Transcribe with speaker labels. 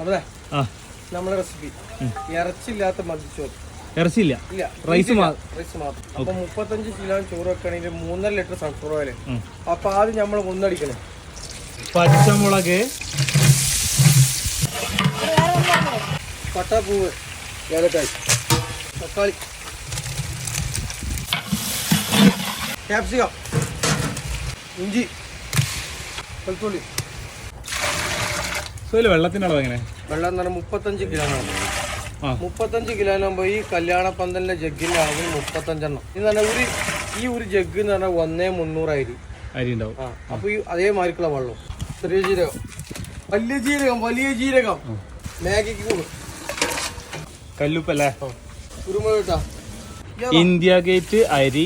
Speaker 1: നമ്മളെ റെസിപ്പി ഇറച്ചില്ലാത്ത മതിച്ചോറ്
Speaker 2: ഇറച്ചിയില്ല?
Speaker 1: ഇല്ല.
Speaker 2: Rice
Speaker 1: rice മാത്രം? അപ്പൊ മുപ്പത്തഞ്ച് കിലോ ചോറ് വെക്കണെങ്കിൽ മൂന്നര ലിറ്റർ സൺഫ്ലവർ ഓയിൽ. അപ്പൊ ആദ്യം നമ്മൾ ഒന്നടിക്കണേ.
Speaker 2: പച്ചമുളക്.
Speaker 1: പട്ടാപ്പൂവ് ഏലക്കായി തക്കാളി. ക്യാപ്സിക്കം ഇഞ്ചി വെളുത്തുള്ളി.
Speaker 2: സോ ഇതിൽ വെള്ളത്തിന്റെ അളവ് എങ്ങനെ
Speaker 1: വെള്ളം എന്ന് പറഞ്ഞാൽ മുപ്പത്തഞ്ച് കിലോ
Speaker 2: ആ.
Speaker 1: മുപ്പത്തഞ്ച് കിലോനാകുമ്പോൾ ഈ കല്യാണ പന്തലിന്റെ ജഗ്ഗിന്റെ അളവ് മുപ്പത്തഞ്ചെണ്ണം. എന്ന് പറഞ്ഞാൽ ഒരു ഈ ഒരു ജഗ് എന്ന് പറഞ്ഞാൽ ഒന്നേ മുന്നൂറ്
Speaker 2: അരി. അരി ഉണ്ടാവും.
Speaker 1: ആ. അപ്പൊ ഈ അതേമാതിരിക്കുള്ള വെള്ളം. ചെറിയ ജീരകം. വലിയ ജീരകം വലിയ ജീരകം. മാഗിക്ക് കൂടും.
Speaker 2: കല്ലുപ്പല്ലേ?
Speaker 1: കുരുമുളക്
Speaker 2: ഇന്ത്യ ഗേറ്റ് അരി